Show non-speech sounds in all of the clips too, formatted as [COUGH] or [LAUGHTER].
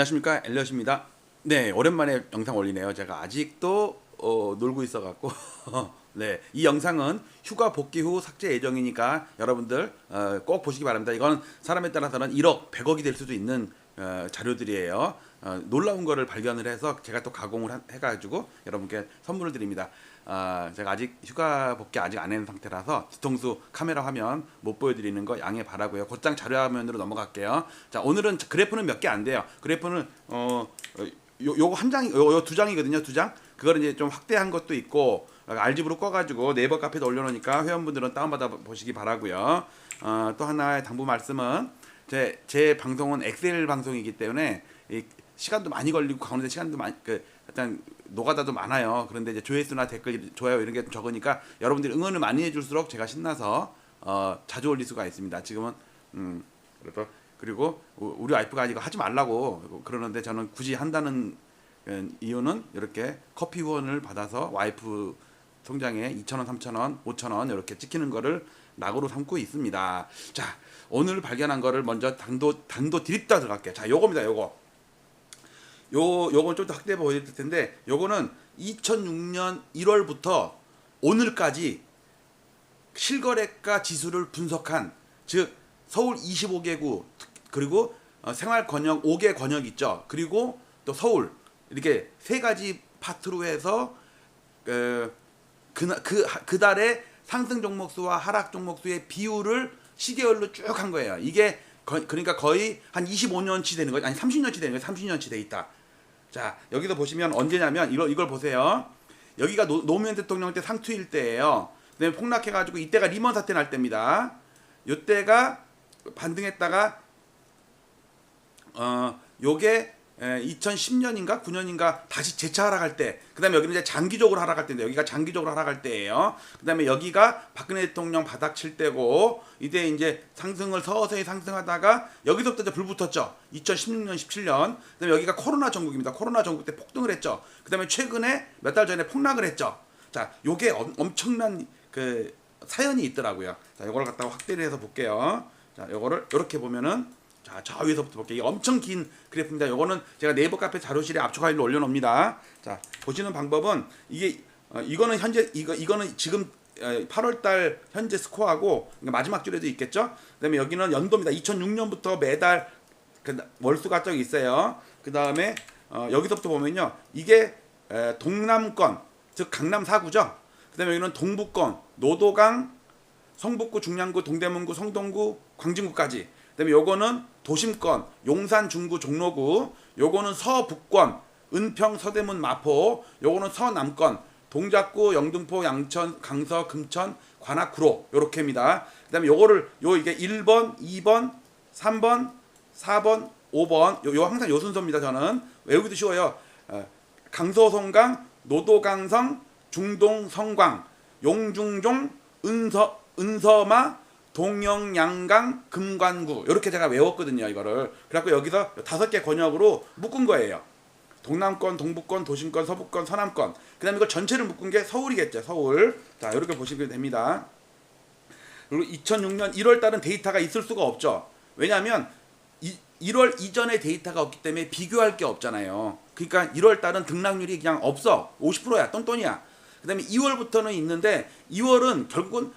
안녕하십니까 엘리엇입니다. 네 오랜만에 영상 올리네요. 제가 아직도 어, 놀고 있어 갖고 [LAUGHS] 네 이 영상은 휴가 복귀 후 삭제 예정이니까 여러분들 어, 꼭 보시기 바랍니다. 이건 사람에 따라서는 1억 100억이 될 수도 있는 어, 자료들이에요. 어, 놀라운 거를 발견을 해서 제가 또 가공을 하- 해가지고 여러분께 선물을 드립니다. 아, 제가 아직 휴가 복귀 아직 안 한 상태라서 뒤통수 카메라 화면 못 보여드리는 거 양해 바라고요. 곧장 자료 화면으로 넘어갈게요. 자 오늘은 그래프는 몇 개 안 돼요. 그래프는 어, 어, 요, 요거 한 장이 요, 요두 장이거든요. 두 장. 그거를 이제 좀 확대한 것도 있고 알집으로 꺼가지고 네이버 카페에 올려놓으니까 회원분들은 다운받아 보시기 바라고요. 어, 또 하나의 당부 말씀은 제, 제 방송은 엑셀 방송이기 때문에 이 시간도 많이 걸리고 가운데 시간도 많이 그 일단 노가다도 많아요. 그런데 이제 조회수나 댓글, 좋아요 이런 게 좀 적으니까 여러분들이 응원을 많이 해줄수록 제가 신나서 어, 자주 올릴 수가 있습니다. 지금은 음 그래서 그리고 우- 우리 와이프가 이거 하지 말라고 그러는데 저는 굳이 한다는 어, 이유는 이렇게 커피 후원을 받아서 와이프 통장에 2,000원, 3,000원, 5,000원 이렇게 찍히는 거를 낙으로 삼고 있습니다. 자, 오늘 발견한 거를 먼저 단도 단도 드립다 들어갈게요. 자, 요겁니다. 요거. 요 요건 좀 더 확대해 보여드릴 텐데 요거는 2006년 1월부터 오늘까지 실거래가 지수를 분석한 즉 서울 25개구 그리고 어, 생활 권역 5개 권역 있죠. 그리고 또 서울 이렇게 세 가지 파트로 해서 그, 그, 그, 그 달에 상승 종목 수와 하락 종목 수의 비율을 시계열로 쭉 한 거예요. 이게 거, 그러니까 거의 한 25년치 되는 거예요. 아니 30년치 되는 거예요. 30년치 돼 있다. 자 여기서 보시면 언제냐면 이걸 이걸 보세요. 여기가 노, 노무현 대통령 때 상투일 때예요. 그다음에 폭락해가지고 이때가 리먼 사태 날 때입니다. 이때가 반등했다가 어 요게 2010년인가 9년인가 다시 재차 하락할 때 그 다음에 여기는 이제 장기적으로 하락할 때인데 여기가 장기적으로 하락할 때예요. 그 다음에 여기가 박근혜 대통령 바닥 칠 때고 이때 이제 상승을 서서히 상승하다가 여기서부터 이제 불 붙었죠. 2016년 17년. 그 다음에 여기가 코로나 전국입니다. 코로나 전국 때 폭등을 했죠. 그 다음에 최근에 몇 달 전에 폭락을 했죠. 자, 요게 엄, 엄청난 그 사연이 있더라고요. 자, 요걸 갖다가 확대를 해서 볼게요. 자, 요거를 이렇게 보면은 자, 저 위에서부터 볼게요. 엄청 긴 그래프입니다. 요거는 제가 네이버 카페 자료실에 압축 파일로 올려놓습니다. 자, 보시는 방법은 이게 어, 이거는 현재 이거 이거는 지금 8월달 현재 스코어하고 그러니까 마지막 줄에도 있겠죠. 그다음에 여기는 연도입니다. 2006년부터 매달 그 월수가 쭉 있어요. 그 다음에 어, 여기서부터 보면요, 이게 에, 동남권 즉 강남 4구죠. 그다음에 여기는 동북권 노도강, 성북구, 중량구, 동대문구, 성동구, 광진구까지. 그다음에 요거는 도심권 용산, 중구, 종로구. 요거는 서북권 은평, 서대문, 마포. 요거는 서남권 동작구, 영등포, 양천, 강서, 금천, 관악, 구로 요렇게입니다. 그다음에 요거를 요 이게 1번, 2번, 3번, 4번, 5번 요, 요 항상 요 순서입니다. 저는 외우기도 쉬워요. 어, 강서송강, 노도강성, 중동성광, 용중종, 은서 은서마, 동영양강, 금관구 이렇게 제가 외웠거든요. 이거를 그래갖고 여기서 다섯 개 권역으로 묶은 거예요. 동남권, 동북권, 도심권, 서북권, 서남권. 그 다음에 이걸 전체를 묶은 게 서울이겠죠. 서울. 자 이렇게 보시면 됩니다. 그리고 2006년 1월 달은 데이터가 있을 수가 없죠. 왜냐하면 이, 1월 이전의 데이터가 없기 때문에 비교할 게 없잖아요. 그러니까 1월 달은 등락률이 그냥 없어. 50%야. 똔똔이야. 그 다음에 2월부터는 있는데 2월은 결국은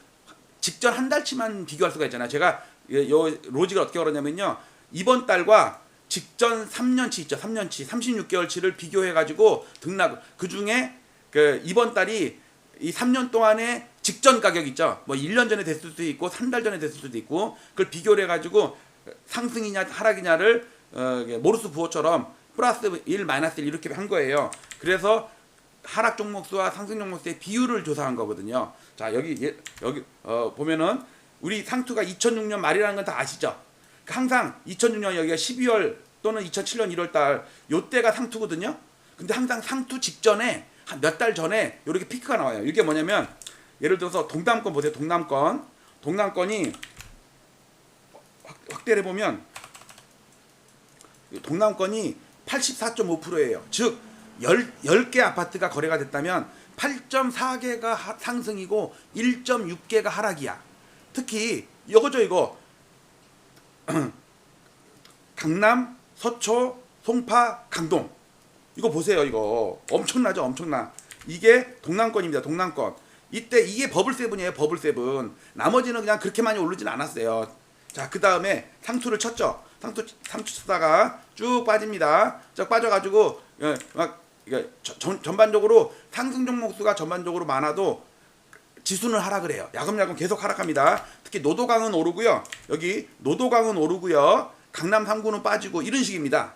직전 한 달치만 비교할 수가 있잖아요. 제가 요- 요 로직을 어떻게 걸었냐면요. 이번 달과 직전 3년치 있죠. 3년치, 36개월치를 비교해 가지고 등락 그 중에 그 이번 달이 이 3년 동안의 직전 가격 있죠. 뭐 1년 전에 됐을 수도 있고 한달 전에 됐을 수도 있고 그걸 비교를 해 가지고 상승이냐 하락이냐를 어, 모르스 부호처럼 플러스 1 마이너스 1 이렇게 한 거예요. 그래서 하락 종목 수와 상승 종목 수의 비율을 조사한 거거든요. 자 여기 예- 여기 어, 보면은 우리 상투가 2006년 말이라는 건 다 아시죠? 항상 2006년 여기가 12월 또는 2007년 1월 달 요때가 상투거든요. 근데 항상 상투 직전에 한 몇 달 전에 이렇게 피크가 나와요. 이게 뭐냐면 예를 들어서 동남권 보세요. 동남권. 동남권이 확, 확대를 해 보면 동남권이 84.5%예요. 즉 10, 10 개 아파트가 거래가 됐다면 8.4개가 상승이고 1.6개가 하락이야. 특히 이거죠 이거 [CLEARS THROAT] 강남, 서초, 송파, 강동. 이거 보세요, 이거. 엄청나죠, 엄청나. 이게 동남권입니다, 동남권. 이때 이게 버블 세븐이에요, 버블 세븐. 나머지는 그냥 그렇게 많이 오르진 않았어요. 자, 그 다음에 상투를 쳤죠. 상투, 상투 쳤다가 쭉 빠집니다. 쭉 빠져가지고, 예, 저- 전, 전반적으로 상승 종목 수가 전반적으로 많아도 지수는 하락을 해요. 야금야금 계속 하락합니다. 특히 노도강은 오르고요. 여기 노도강은 오르고요. 강남 3구는 빠지고 이런 식입니다.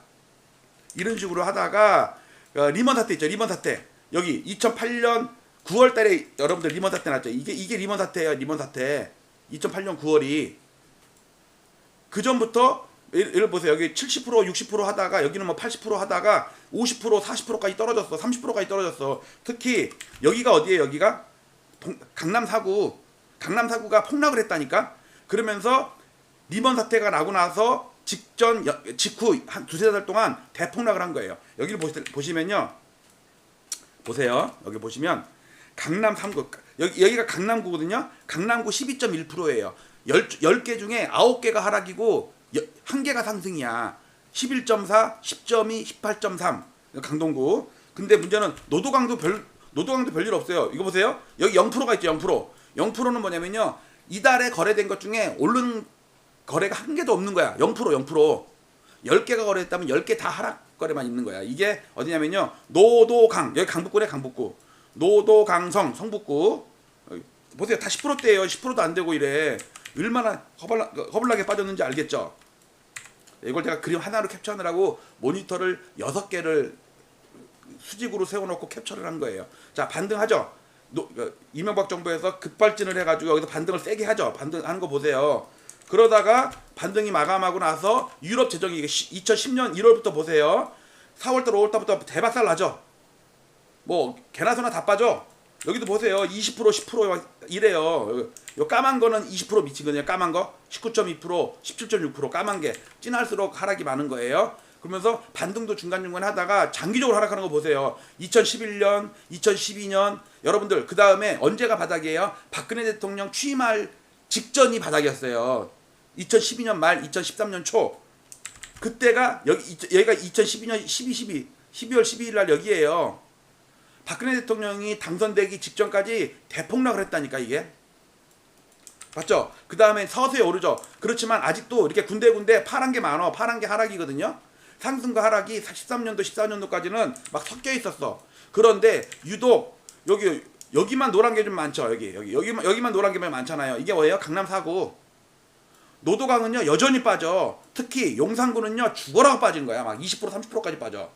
이런 식으로 하다가 어, 리먼 사태 있죠. 리먼 사태. 여기 2008년 9월 달에 여러분들 리먼 사태 났죠. 이게 이게 리먼 사태예요. 리먼 사태. 2008년 9월이 그 전부터 예를 보세요. 여기 70% 60% 하다가 여기는 뭐 80% 하다가 50% 40%까지 떨어졌어. 30%까지 떨어졌어. 특히 여기가 어디예요? 여기가 동- 강남 사구 강남 사구가 폭락을 했다니까. 그러면서 리먼 사태가 나고 나서 직전 여- 직후 한 두세 달 동안 대폭락을 한 거예요. 여기를 보시, 보시면요. 보세요. 여기 보시면 강남 3구 여기 여기가 강남구거든요. 강남구 12.1%예요. 10, 10개 중에 9개가 하락이고 여- 한 개가 상승이야. 11.4, 10.2, 18.3 강동구. 근데 문제는 노도강도 별 노도강도 별일 없어요. 이거 보세요. 여기 0%가 있죠. 0%. 0%는 뭐냐면요. 이달에 거래된 것 중에 오른 거래가 한 개도 없는 거야. 0% 0%. 10개가 거래했다면 10개 다 하락 거래만 있는 거야. 이게 어디냐면요. 노도강. 여기 강북구래 강북구. 노도강성 성북구. 보세요. 다 10%대예요. 10%도 안 되고 이래. 얼마나 허벌나, 허벌나게 빠졌는지 알겠죠? 이걸 제가 그림 하나로 캡처하느라고 모니터를 6개를 수직으로 세워놓고 캡처를 한 거예요. 자 반등하죠. 노, 어, 이명박 정부에서 급발진을 해가지고 여기서 반등을 세게 하죠. 반등하는 거 보세요. 그러다가 반등이 마감하고 나서 유럽 재정이 이게 2010년 1월부터 보세요. 4월달 5월달부터 대박살 나죠. 뭐 개나 소나 다 빠져. 여기도 보세요. 20% 10% 이래요. 요- 요 까만 거는 20% 미치거든요. 까만 거 19.2% 17.6% 까만 게 진할수록 하락이 많은 거예요. 그러면서 반등도 중간중간 하다가 장기적으로 하락하는 거 보세요. 2011년, 2012년 여러분들 그 다음에 언제가 바닥이에요? 박근혜 대통령 취임할 직전이 바닥이었어요. 2012년 말, 2013년 초. 그때가 여기 이- 여기가 2012년 12, 12, 12월 12일 날 여기에요. 박근혜 대통령이 당선되기 직전까지 대폭락을 했다니까 이게. 맞죠? 그 다음에 서서히 오르죠. 그렇지만 아직도 이렇게 군데군데 파란 게 많어. 파란 게 하락이거든요. 상승과 하락이 13년도, 14년도까지는 막 섞여 있었어. 그런데 유독 여기 여기만 노란 게 좀 많죠. 여기 여기 여기만 여기만 노란 게 많잖아요. 이게 뭐예요? 강남 사구. 노도강은요 여전히 빠져. 특히 용산구는요 죽어라고 빠진 거야. 막 20% 30%까지 빠져.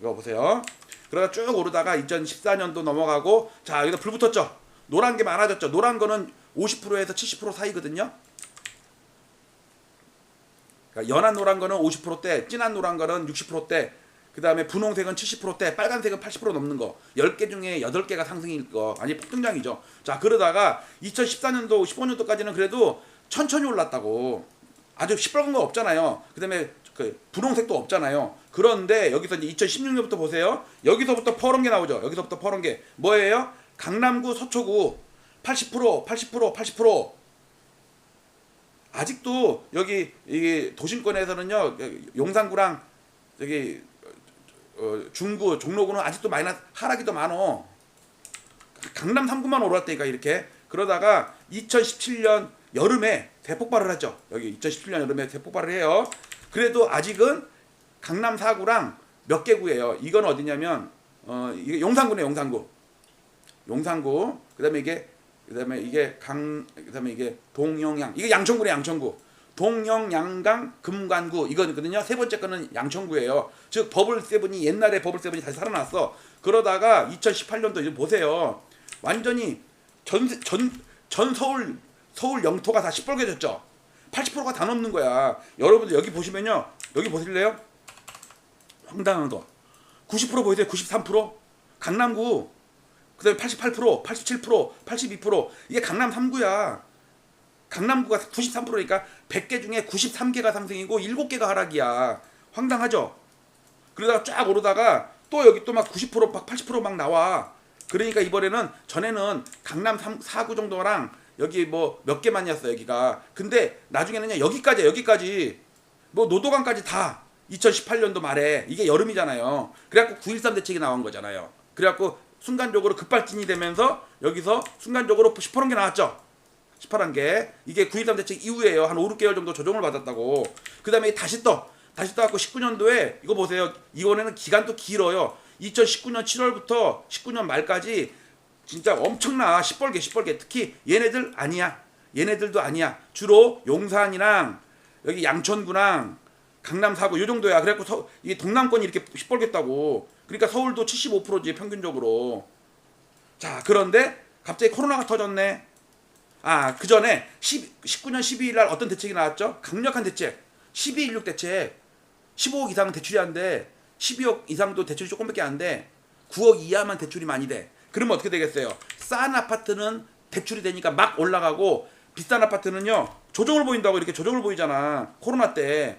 이거 보세요. 그러다 쭉 오르다가 2014년도 넘어가고 자 여기다 불 붙었죠. 노란 게 많아졌죠. 노란 거는 50%에서 70% 사이거든요. 그러니까 연한 노란 거는 50%대, 진한 노란 거는 60%대, 그 다음에 분홍색은 70%대, 빨간색은 80% 넘는 거. 10개 중에 8개가 상승일 거. 아니 폭등장이죠. 자 그러다가 2014년도, 15년도까지는 그래도 천천히 올랐다고. 아주 시뻘건 거 없잖아요. 그 다음에 그 분홍색도 없잖아요. 그런데 여기서 이제 2016년부터 보세요. 여기서부터 퍼런 게 나오죠. 여기서부터 퍼런 게 뭐예요? 강남구, 서초구 80%, 80%, 80%. 아직도 여기 이게 도심권에서는요 용산구랑 여기 어, 중구, 종로구는 아직도 마이너스 하락이 더 많어. 강남 3구만 오랐다니까 이렇게 그러다가 2017년 여름에 대폭발을 하죠. 여기 2017년 여름에 대폭발을 해요. 그래도 아직은 강남 4구랑 몇 개 구예요. 이건 어디냐면 어 이게 용산구네 용산구. 용산구. 그다음에 이게 그다음에 이게 강 그다음에 이게 동영양. 이게 양천구네 양천구. 동영 양강 금관구 이거거든요. 세 번째 거는 양천구예요. 즉 버블 세븐이 옛날에 버블 세븐이 다시 살아났어. 그러다가 2018년도 이제 보세요. 완전히 전 전 전 서울 서울 영토가 다 시뻘개졌죠. 80%가 다 넘는 거야. 여러분들 여기 보시면요. 여기 보실래요? 황당한 거. 90% 보이세요? 93%? 강남구. 그 다음에 88%, 87%, 82%. 이게 강남 3구야. 강남구가 93%니까 100개 중에 93개가 상승이고 7개가 하락이야. 황당하죠? 그러다가 쫙 오르다가 또 여기 또 막 90%, 막 80%막 나와. 그러니까 이번에는 전에는 강남 3, 4구 정도랑 여기 뭐 몇 개만이었어 여기가. 근데 나중에는요 여기까지 여기까지 뭐 노도강까지 다 2018년도 말에 이게 여름이잖아요. 그래갖고 9.13 대책이 나온 거잖아요. 그래갖고 순간적으로 급발진이 되면서 여기서 순간적으로 시퍼런 게 나왔죠. 시퍼런 게 이게 9.13 대책 이후에요. 한 5, 6개월 정도 조정을 받았다고. 그 다음에 다시 떠. 다시 떠갖고 19년도에 이거 보세요. 이번에는 기간도 길어요. 2019년 7월부터 19년 말까지 진짜 엄청나 시뻘게 시뻘게 특히 얘네들 아니야. 얘네들도 아니야. 주로 용산이랑 여기 양천구랑 강남 사구 요 정도야. 그래갖고 서, 이게 동남권이 이렇게 시뻘겠다고. 그러니까 서울도 75%지 평균적으로. 자 그런데 갑자기 코로나가 터졌네. 아 그 전에 19년 12일 날 어떤 대책이 나왔죠? 강력한 대책. 12.16 대책. 15억 이상은 대출이 안 돼. 12억 이상도 대출이 조금밖에 안 돼. 9억 이하만 대출이 많이 돼. 그러면 어떻게 되겠어요? 싼 아파트는 대출이 되니까 막 올라가고 비싼 아파트는요 조정을 보인다고 이렇게 조정을 보이잖아 코로나 때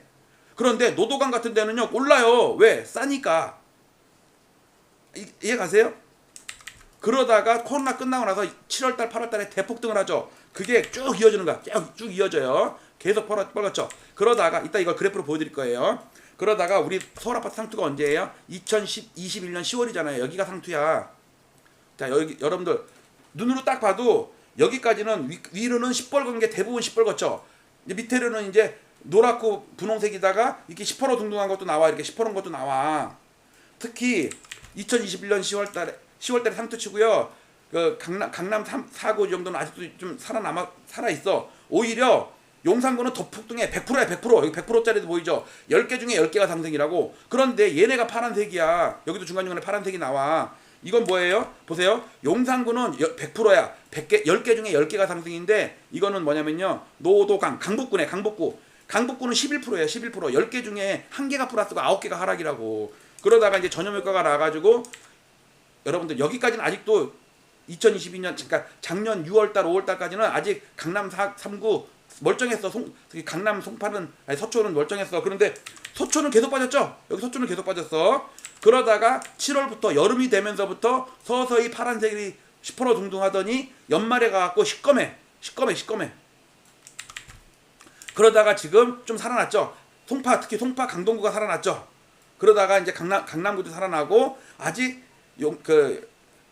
그런데 노도강 같은 데는요 올라요. 왜? 싸니까. 이, 이해 가세요? 그러다가 코로나 끝나고 나서 7월달 8월달에 대폭등을 하죠. 그게 쭉 이어지는 거야. 쭉, 쭉 이어져요. 계속 펄었죠. 그러다가 이따 이걸 그래프로 보여드릴 거예요. 그러다가 우리 서울 아파트 상투가 언제예요? 2021년 10월이잖아요. 여기가 상투야. 자 여기 여러분들 눈으로 딱 봐도 여기까지는 위, 위로는 시뻘건 게 대부분 시뻘겋죠. 밑에로는 이제 노랗고 분홍색이다가 이렇게 시퍼러 둥둥한 것도 나와 이렇게 시퍼런 것도 나와. 특히 2021년 10월 달에 10월 달에 상투 치고요. 그 강남 강남 3, 4구 정도는 아직도 좀 살아남아 살아 있어. 오히려 용산구는 더 폭등해 100%야 100% 여기 100%짜리도 보이죠 10개 중에 10개가 상승이라고 그런데 얘네가 파란색이야 여기도 중간중간에 파란색이 나와 이건 뭐예요? 보세요. 용산구는 100%야. 100개, 10개 중에 10개가 상승인데 이거는 뭐냐면요. 노도강, 강북구네, 강북구. 강북구는 11%예요. 11%. 10개 중에 1개가 플러스고 9개가 하락이라고. 그러다가 이제 전염효과가 나가지고 여러분들 여기까지는 아직도 2022년 그러니까 작년 6월달 5월달까지는 아직 강남 4, 3구 멀쩡했어. 송, 강남 송파는 아니 서초는 멀쩡했어. 그런데 서초는 계속 빠졌죠. 여기 서초는 계속 빠졌어. 그러다가 7월부터 여름이 되면서부터 서서히 파란색이 시퍼러 둥둥하더니 연말에 가갖고 시꺼매, 시꺼매, 시꺼매. 그러다가 지금 좀 살아났죠. 송파 특히 송파 강동구가 살아났죠. 그러다가 이제 강남 강남구도 살아나고 아직 용 그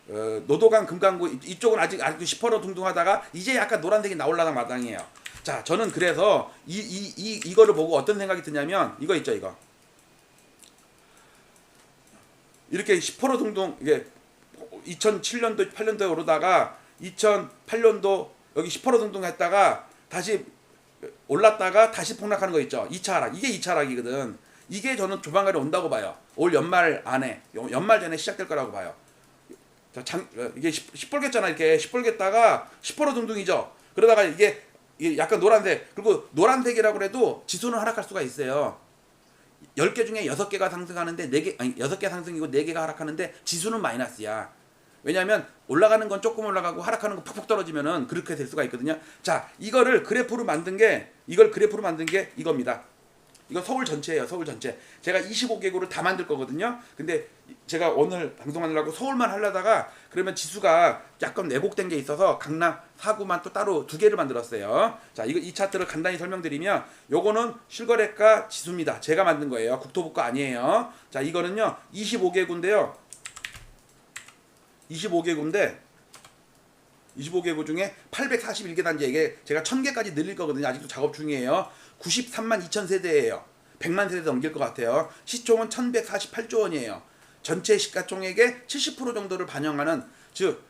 어, 노도강 금강구 이쪽은 아직 아직도 시퍼러 둥둥하다가 이제 약간 노란색이 나올라는 마당이에요. 자, 저는 그래서 이 이 이 이, 거를 보고 어떤 생각이 드냐면 이거 있죠, 이거. 이렇게 10% 둥둥 이게 2007년도 8년도에 오르다가 2008년도 여기 10% 둥둥 했다가 다시 올랐다가 다시 폭락하는 거 있죠. 2차 하락. 이게 2차 하락이거든. 이게 저는 조만간에 온다고 봐요. 올 연말 안에 연말 전에 시작될 거라고 봐요. 자, 장, 어, 이게 시, 시뻘겠잖아 이렇게 시뻘겠다가 10% 둥둥이죠. 그러다가 이게 약간 노란색 그리고 노란색이라고 해도 지수는 하락할 수가 있어요. 10개 중에 6개가 상승하는데 4개 아니 6개 상승이고 4개가 하락하는데 지수는 마이너스야. 왜냐하면 올라가는 건 조금 올라가고 하락하는 건 푹푹 떨어지면은 그렇게 될 수가 있거든요. 자, 이거를 그래프로 만든 게 이걸 그래프로 만든 게 이겁니다. 이거 서울 전체예요. 서울 전체. 제가 25개구를 다 만들 거거든요. 근데 제가 오늘 방송하느라고 서울만 하려다가 그러면 지수가 약간 왜곡된 게 있어서 강남 사구만 또 따로 두 개를 만들었어요. 자, 이거 이 차트를 간단히 설명드리면 요거는 실거래가 지수입니다. 제가 만든 거예요. 국토부 거 아니에요. 자, 이거는요. 25개구인데요. 25개구인데 25개구 중에 841개 단지 이게 제가 1000개까지 늘릴 거거든요. 아직도 작업 중이에요. 93만 2천 세대예요. 100만 세대 넘길 것 같아요. 시총은 1148조 원이에요. 전체 시가총액의 70% 정도를 반영하는 즉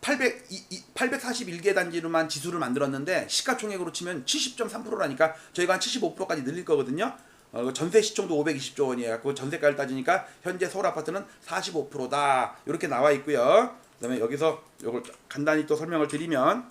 800, 841개 단지로만 지수를 만들었는데 시가총액으로 치면 70.3%라니까 저희가 한 75%까지 늘릴 거거든요. 어, 전세 시총도 520조 원이에요. 그 전세가를 따지니까 현재 서울 아파트는 45%다. 이렇게 나와 있고요. 그다음에 여기서 요걸 간단히 또 설명을 드리면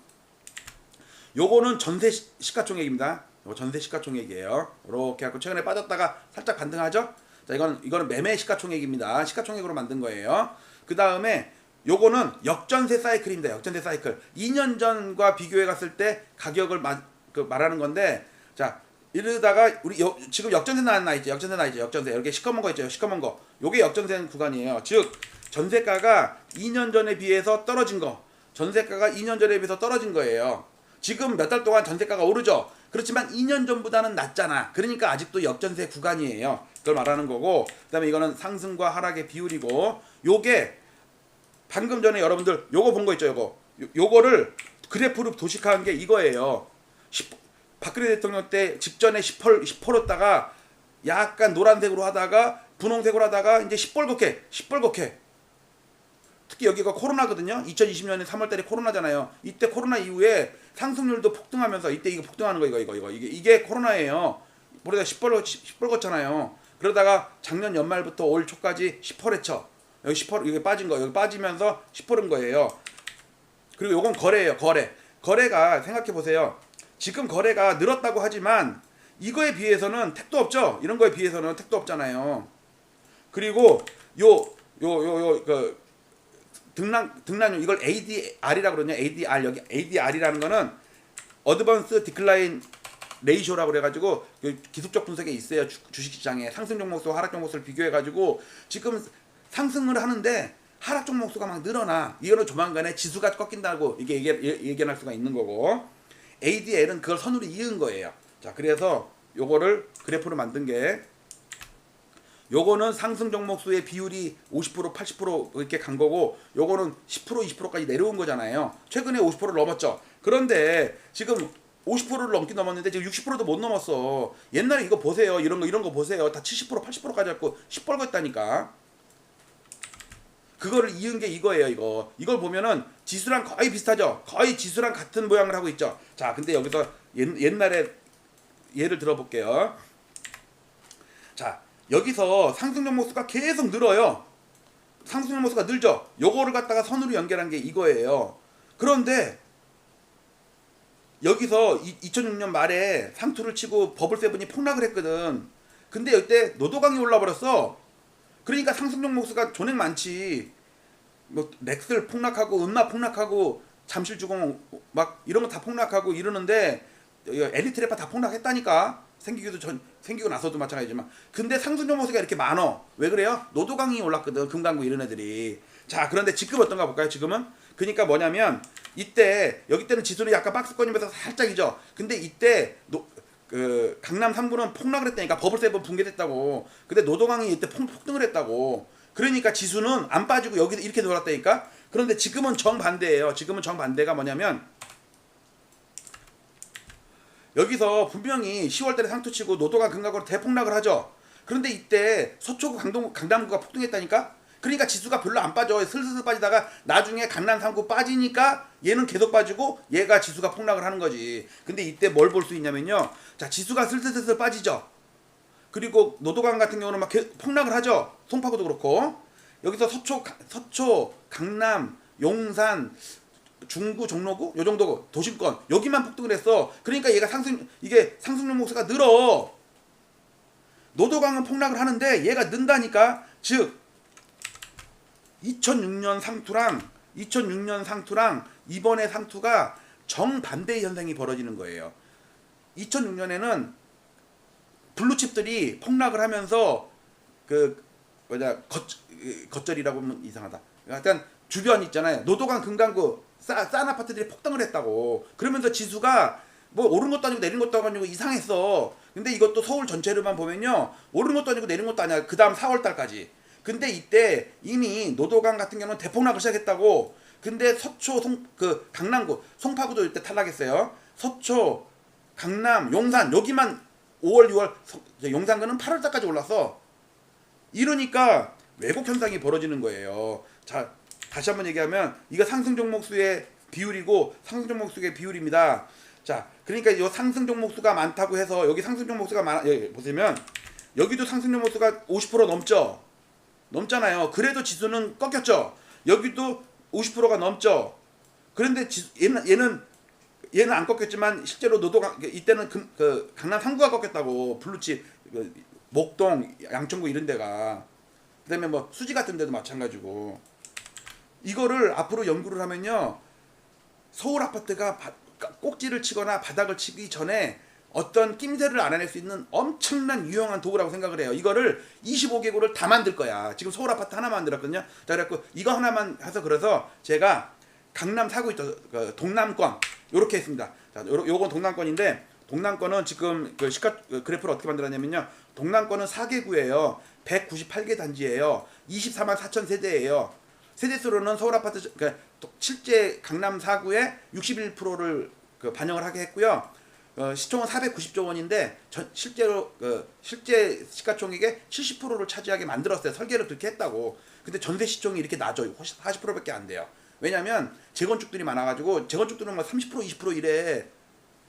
요거는 전세 시- 시가총액입니다. 요거 전세 시가총액이에요. 이렇게 하고 최근에 빠졌다가 살짝 반등하죠. 자, 이건 이거는 매매 시가총액입니다. 시가총액으로 만든 거예요. 그 다음에 요거는 역전세 사이클입니다. 역전세 사이클. 2년 전과 비교해 갔을 때 가격을 마, 그 말하는 건데 자 이러다가 우리 여, 지금 역전세 나나 있죠. 역전세 나 있죠. 역전세 이렇게 시커먼 거 있죠. 시커먼 거. 요게 역전세 구간이에요. 즉 전세가가 2년 전에 비해서 떨어진 거. 전세가가 2년 전에 비해서 떨어진 거예요. 지금 몇 달 동안 전세가가 오르죠. 그렇지만 2년 전보다는 낮잖아. 그러니까 아직도 역전세 구간이에요. 그걸 말하는 거고 그 다음에 이거는 상승과 하락의 비율이고 요게 방금 전에 여러분들 요거 본 거 있죠 요거 요, 요거를 그래프로 도식화한 게 이거예요 10, 박근혜 대통령 때 직전에 10%, 10%였다가 약간 노란색으로 하다가 분홍색으로 하다가 이제 시뻘겋게 시뻘겋게 특히 여기가 코로나거든요. 2020년에 3월달에 코로나잖아요. 이때 코로나 이후에 상승률도 폭등하면서 이때 이거 폭등하는 거 이거 이거 이거. 이게 이게 코로나예요. 보다 시뻘겋 시뻘겋잖아요. 그러다가 작년 연말부터 올 초까지 10%쳐 여기 10% 이게 빠진 거 여기 빠지면서 10%인 거예요. 그리고 요건 거래예요 거래. 거래가 생각해 보세요 지금 거래가 늘었다고 하지만 이거에 비해서는 택도 없죠? 이런 거에 비해서는 택도 없잖아요. 그리고 요 요 요 요 그 등란 등란율 이걸 ADR이라고 그러냐? ADR 여기 ADR이라는 거는 어드밴스 디클라인 레이쇼라고 그래가지고 그 기술적 분석에 있어요. 주, 주식시장에. 상승 종목수 하락 종목수를 비교해가지고 지금 상승을 하는데 하락 종목수가 막 늘어나. 이거는 조만간에 지수가 꺾인다고 이게 얘기, 예- 예견할 수가 있는 거고 ADL은 그걸 선으로 이은 거예요 자 그래서 요거를 그래프로 만든 게 요거는 상승 종목수의 비율이 50% 80% 이렇게 간 거고 요거는 10% 20%까지 내려온 거잖아요. 최근에 50%를 넘었죠. 그런데 지금 50%를 넘긴 넘었는데 지금 60%도 못 넘었어. 옛날에 이거 보세요. 이런 거 이런 거 보세요. 다 70% 80%까지 갖고 시뻘겋다니까. 그거를 이은 게 이거예요, 이거. 이걸 보면은 지수랑 거의 비슷하죠. 거의 지수랑 같은 모양을 하고 있죠. 자, 근데 여기서 옛, 옛날에 예를 들어볼게요. 자, 여기서 상승 종목수가 계속 늘어요. 상승 종목수가 늘죠. 요거를 갖다가 선으로 연결한 게 이거예요. 그런데 여기서 이, 2006년 말에 상투를 치고 버블 세븐이 폭락을 했거든. 근데 이때 노도강이 올라버렸어. 그러니까 상승 종 목수가 존액 많지. 뭐 렉슬 폭락하고 음마 폭락하고 잠실주공 막 이런 거 다 폭락하고 이러는데 엘리트레파 다 폭락했다니까. 생기기도 전 생기고 나서도 마찬가지지만 근데 상승 종 목수가 이렇게 많어. 왜 그래요? 노도강이 올랐거든. 금강구 이런 애들이. 자, 그런데 지금 어떤가 볼까요? 지금은 그러니까 뭐냐면 이때 여기 때는 지수를 약간 박스권이면서 살짝이죠. 근데 이때 노, 그 강남 3부는 폭락을 했다니까 버블 세븐 붕괴됐다고. 근데 노도강이 이때 폭, 폭등을 했다고. 그러니까 지수는 안 빠지고 여기서 이렇게 돌았다니까. 그런데 지금은 정반대예요. 지금은 정반대가 뭐냐면 여기서 분명히 10월달에 상투치고 노도강 금강구로 대폭락을 하죠. 그런데 이때 서초구 강동 강남구가 폭등했다니까. 그러니까 지수가 별로 안 빠져. 슬슬슬 빠지다가 나중에 강남 3구 빠지니까 얘는 계속 빠지고 얘가 지수가 폭락을 하는 거지. 근데 이때 뭘 볼 수 있냐면요. 자, 지수가 슬슬슬슬 빠지죠. 그리고 노도강 같은 경우는 막 개- 폭락을 하죠. 송파구도 그렇고. 여기서 서초 가- 서초 강남 용산 중구 종로구 요 정도 도심권 여기만 폭등을 했어. 그러니까 얘가 상승 이게 상승 종목수가 늘어. 노도강은 폭락을 하는데 얘가 는다니까. 즉 2006년 상투랑 2006년 상투랑 이번에 상투가 정반대의 현상이 벌어지는 거예요. 2006년에는 블루칩들이 폭락을 하면서 그 뭐냐 겉 겉절이라고 하면 이상하다. 약간 주변 있잖아요. 노도강 금강구 싸, 싼 아파트들이 폭등을 했다고. 그러면서 지수가 뭐 오른 것도 아니고 내린 것도 아니고 이상했어. 근데 이것도 서울 전체로만 보면요. 오른 것도 아니고 내린 것도 아니야. 그 다음 4월 달까지. 근데 이때 이미 노도강 같은 경우는 대폭락을 시작했다고. 근데 서초 송, 그 강남구 송파구도 이때 탈락했어요. 서초 강남 용산 여기만 5월 6월 서- 이제 용산구는 8월 달까지 올랐어. 이러니까 왜곡 현상이 벌어지는 거예요. 자, 다시 한번 얘기하면 이거 상승 종목 수의 비율이고 상승 종목 수의 비율입니다. 자, 그러니까 이 상승 종목 수가 많다고 해서 여기 상승 종목 수가 많아 여기 보시면 여기도 상승 종목 수가 50% 넘죠. 넘잖아요. 그래도 지수는 꺾였죠. 여기도 50%가 넘죠. 그런데 지, 얘는 얘는 얘는 안 꺾였지만 실제로 노도강 이때는 금, 그 강남 3구가 꺾였다고 블루칩 그 목동 양천구 이런 데가 그다음에 뭐 수지 같은 데도 마찬가지고 이거를 앞으로 연구를 하면요 서울 아파트가 바- 꼭지를 치거나 바닥을 치기 전에 어떤 낌새를 알아낼 수 있는 엄청난 유용한 도구라고 생각을 해요. 이거를 25개구를 다 만들 거야. 지금 서울 아파트 하나 만들었거든요. 자, 그래갖고 이거 하나만 해서 그래서 제가 강남 사고 있죠. 그 동남권 요렇게 했습니다. 자, 요, 요건 동남권인데 동남권은 지금 그 시가 그 그래프를 어떻게 만들었냐면요. 동남권은 4개구예요. 198개 단지예요. 24만 4천 세대예요. 세대수로는 서울 아파트 그러니까 도- 실제 강남 4구의 61%를 그 반영을 하게 했고요. 어, 시총은 490조 원인데 전, 실제로 그 실제 시가총액의 70%를 차지하게 만들었어요. 설계를 그렇게 했다고. 근데 전세 시총이 이렇게 낮아요. 40%밖에 안 돼요. 왜냐면 재건축들이 많아가지고 재건축들은 막 30% 20% 이래.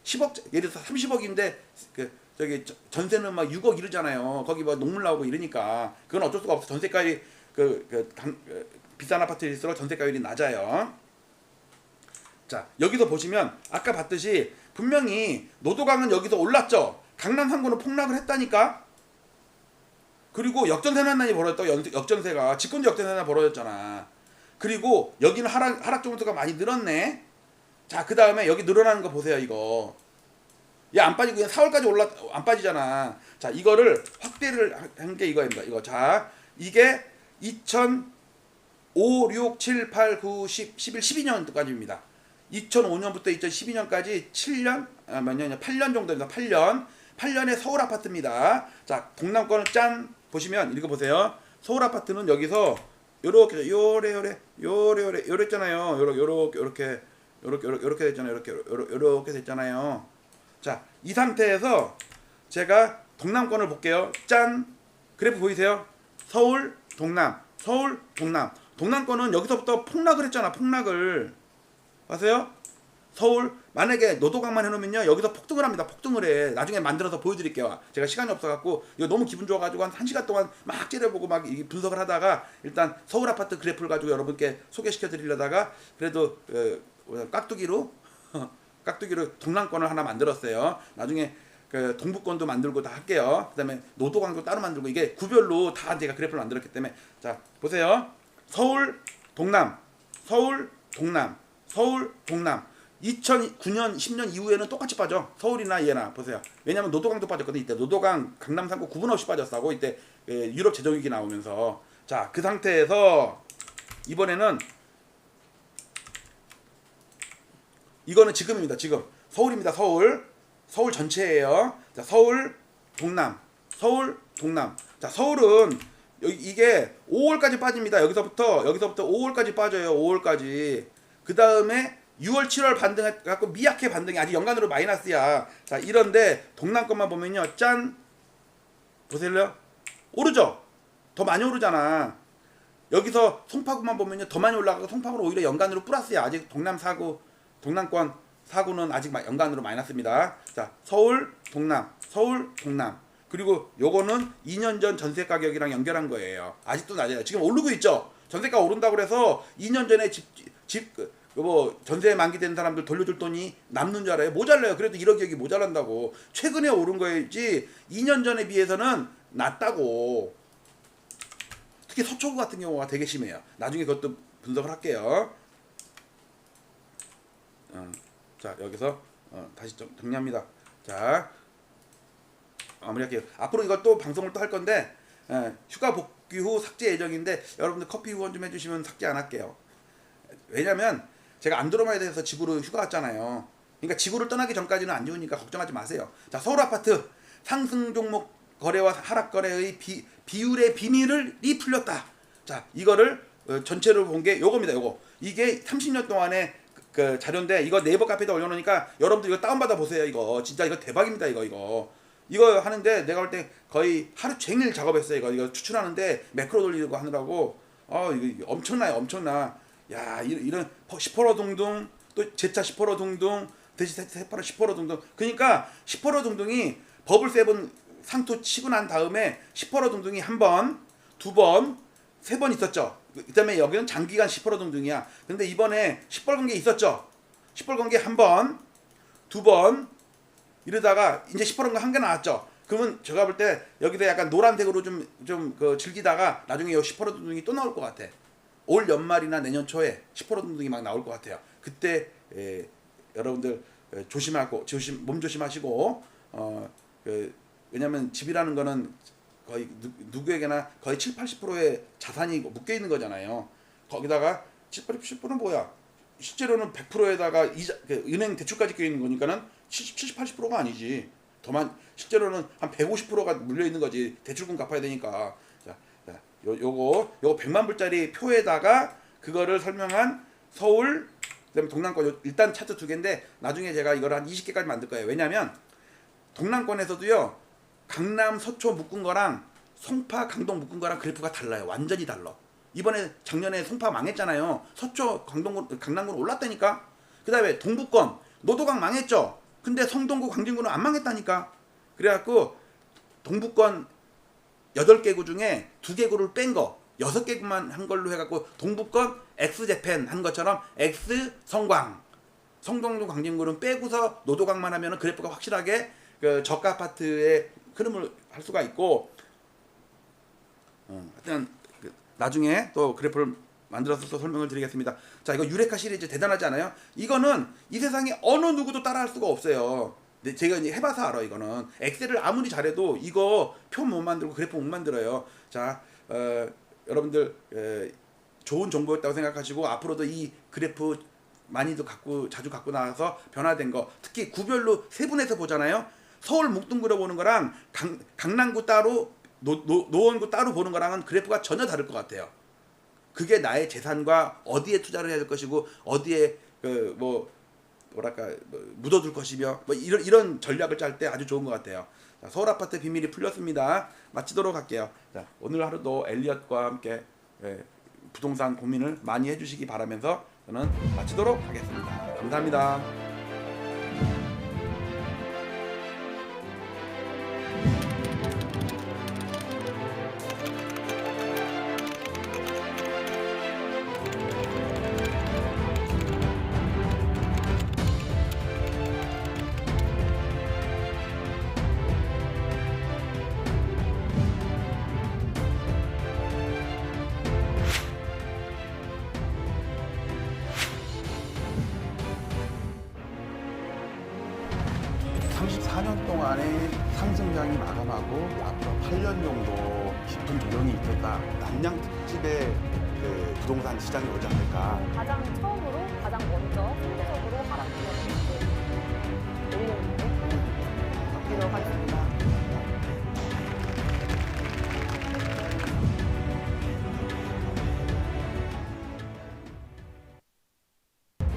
10억 예를 들어서 30억인데 그 저기 저- 전세는 막 6억 이르잖아요. 거기 뭐 농물 나오고 이러니까 그건 어쩔 수가 없어. 전세가율이 그, 그, 당, 그 비싼 아파트일수록 전세가율이 낮아요. 자 여기서 보시면 아까 봤듯이 분명히 노도강은 여기서 올랐죠. 강남 3구는 폭락을 했다니까. 그리고 역전세 난난이 벌어졌다. 연- 역전세가 집권지 역전세가 벌어졌잖아. 그리고 여기는 하락 하락 정도가 많이 늘었네. 자, 그 다음에 여기 늘어나는 거 보세요, 이거. 얘 안 빠지고 그냥 4월까지 올라 안 빠지잖아. 자, 이거를 확대를 한 게 이거입니다. 이거. 자, 이게 2005, 6, 7, 8, 9, 10, 11, 12년까지입니다. 2005년부터 2012년까지 7년, 아, 몇 년이냐? 8년 정도입니다. 8년. 8년의 서울 아파트입니다. 자, 동남권을 짠 보시면 읽어 보세요. 서울 아파트는 여기서 요렇게 요래 요래 요래 요래 있잖아요. 요렇게 요렇게 요렇게 요렇게 요렇게 요렇게 됐잖아요. 요렇게 요렇게 요렇게 됐잖아요. 자, 이 상태에서 제가 동남권을 볼게요. 짠. 그래프 보이세요? 서울, 동남, 서울, 동남. 동남권은 여기서부터 폭락을 했잖아. 폭락을. 아세요? 서울 만약에 노도강만 해놓으면요 여기서 폭등을 합니다 폭등을 해. 나중에 만들어서 보여드릴게요. 제가 시간이 없어갖고 이거 너무 기분 좋아가지고 한 1시간 동안 막 째려보고 막 분석을 하다가 일단 서울 아파트 그래프를 가지고 여러분께 소개시켜 드리려다가 그래도 어, 깍두기로 [LAUGHS] 깍두기로 동남권을 하나 만들었어요. 나중에 그 동북권도 만들고 다 할게요. 그 다음에 노도강도 따로 만들고 이게 구별로 다 제가 그래프를 만들었기 때문에. 자 보세요. 서울 동남. 서울 동남 서울 동남. 2009년 10년 이후에는 똑같이 빠져. 서울이나 얘나 보세요. 왜냐면 노도강도 빠졌거든 이때. 노도강 강남 3구 구분 없이 빠졌다고 이때 예, 유럽 제조기기 나오면서. 자 그 상태에서 이번에는 이거는 지금입니다 지금. 서울입니다 서울. 서울 전체예요. 자 서울 동남. 서울 동남. 자 서울은 여기 이게 5월까지 빠집니다. 여기서부터 여기서부터 5월까지 빠져요 5월까지 그 다음에 6월 7월 반등해 갖고 미약해 반등이 아직 연간으로 마이너스야. 자 이런데 동남 것만 보면요. 짠. 보세요. 오르죠? 더 많이 오르잖아. 여기서 송파구만 보면요. 더 많이 올라가고 송파구는 오히려 연간으로 플러스야. 아직 동남 사구 동남권 사구는 아직 마- 연간으로 마이너스입니다. 자 서울 동남 서울 동남. 그리고 요거는 2년 전 전세 가격이랑 연결한 거예요. 아직도 낮아요. 지금 오르고 있죠? 전세가 오른다고 그래서 2년 전에 집 집 뭐 전세 만기된 사람들 돌려줄 돈이 남는 줄 알아요 모자라요 그래도 1억 여기 모자란다고 최근에 오른 거였지 2년 전에 비해서는 낮다고 특히 서초구 같은 경우가 되게 심해요. 나중에 그것도 분석을 할게요. 어, 자 여기서 어, 다시 좀 정리합니다. 자 마무리할게요. 앞으로 이것도 방송을 또 할 건데 예, 휴가 복귀 후 삭제 예정인데 여러분들 커피 후원 좀 해주시면 삭제 안 할게요. 왜냐면 제가 안드로마에 대해서 지구로 휴가 왔잖아요. 그러니까 지구를 떠나기 전까지는 안 좋으니까 걱정하지 마세요. 자 서울 아파트 상승 종목 거래와 하락 거래의 비, 비율의 비밀을 이 풀렸다. 자 이거를 어, 전체로 본게 요겁니다. 요거 이게 30년 동안의 그, 그 자료인데 이거 네이버 카페에다 올려놓으니까 여러분들 이거 다운받아 보세요. 이거 진짜 이거 대박입니다. 이거 이거 이거 하는데 내가 볼 때 거의 하루 종일 작업했어요. 이거 이거 추출하는데 매크로 돌리고 하느라고 어 이거 엄청나요. 엄청나. 야 이런, 이런 10% 둥둥 또 제차 10% 둥둥 돼지 세파라 10% 둥둥 그러니까 10% 둥둥이 버블 세븐 상토 치고 난 다음에 10% 둥둥이 한 번, 두 번, 세 번 있었죠. 그다음에 여기는 장기간 10% 둥둥이야. 근데 이번에 10벌 관계 있었죠. 10벌 관계 한 번, 두 번 이러다가 이제 10% 관계 한 개 나왔죠. 그러면 제가 볼 때 여기서 약간 노란색으로 좀 좀 그 즐기다가 나중에 이10% 둥둥이 또 나올 것 같아. 올 연말이나 내년 초에 10% 둥둥이 막 나올 것 같아요. 그때 에, 여러분들 에, 조심하고 조심 몸 조심하시고 어 그, 왜냐면 집이라는 거는 거의 누, 누구에게나 거의 7, 80%의 자산이 묶여 있는 거잖아요. 거기다가 7, 80%는 뭐야? 실제로는 100%에다가 이자 그 은행 대출까지 껴 있는 거니까는 70, 70 80%가 아니지. 더만 실제로는 한 150%가 물려 있는 거지. 대출금 갚아야 되니까. 자, 자 요, 요거 요거 100만 불짜리 표에다가 그거를 설명한 서울 그다음에 동남권 요- 일단 차트 두 개인데 나중에 제가 이걸 한 20개까지 만들 거예요. 왜냐면 동남권에서도요. 강남 서초 묶은 거랑 송파 강동 묶은 거랑 그래프가 달라요. 완전히 달라. 이번에 작년에 송파 망했잖아요. 서초 강동군 강남군 올랐다니까. 그다음에 동북권 노도강 망했죠. 근데 성동구 광진구는 안 망했다니까. 그래갖고 동북권 8개 구 중에 2개 구를 뺀 거, 6개 구만 한 걸로 해갖고 동북권 엑스제펜 한 것처럼 엑스 성광, 성동구 광진구는 빼고서 노도강만 하면은 그래프가 확실하게 그 저가 아파트의 흐름을 할 수가 있고, 어, 하여튼 그 나중에 또 그래프를 만들어서 또 설명을 드리겠습니다. 자, 이거 유레카 시리즈 대단하지 않아요? 이거는 이 세상에 어느 누구도 따라할 수가 없어요. 근데 제가 이제 해봐서 알아 이거는 엑셀을 아무리 잘해도 이거 표 못 만들고 그래프 못 만들어요. 자, 어, 여러분들 에, 좋은 정보였다고 생각하시고 앞으로도 이 그래프 많이도 갖고 자주 갖고 나와서 변화된 거 특히 구별로 세분해서 보잖아요. 서울 묵둥그려 보는 거랑 강, 강남구 따로 노, 노, 노원구 따로 보는 거랑은 그래프가 전혀 다를 것 같아요. 그게 나의 재산과 어디에 투자를 해야 될 것이고 어디에 그뭐 뭐랄까 뭐 묻어둘 것이며 뭐 이런 이런 전략을 짤 때 아주 좋은 것 같아요. 자, 서울 아파트 비밀이 풀렸습니다. 마치도록 할게요. 자, 오늘 하루도 엘리엇과 함께 예, 부동산 고민을 많이 해주시기 바라면서 저는 마치도록 하겠습니다. 감사합니다. 남양 특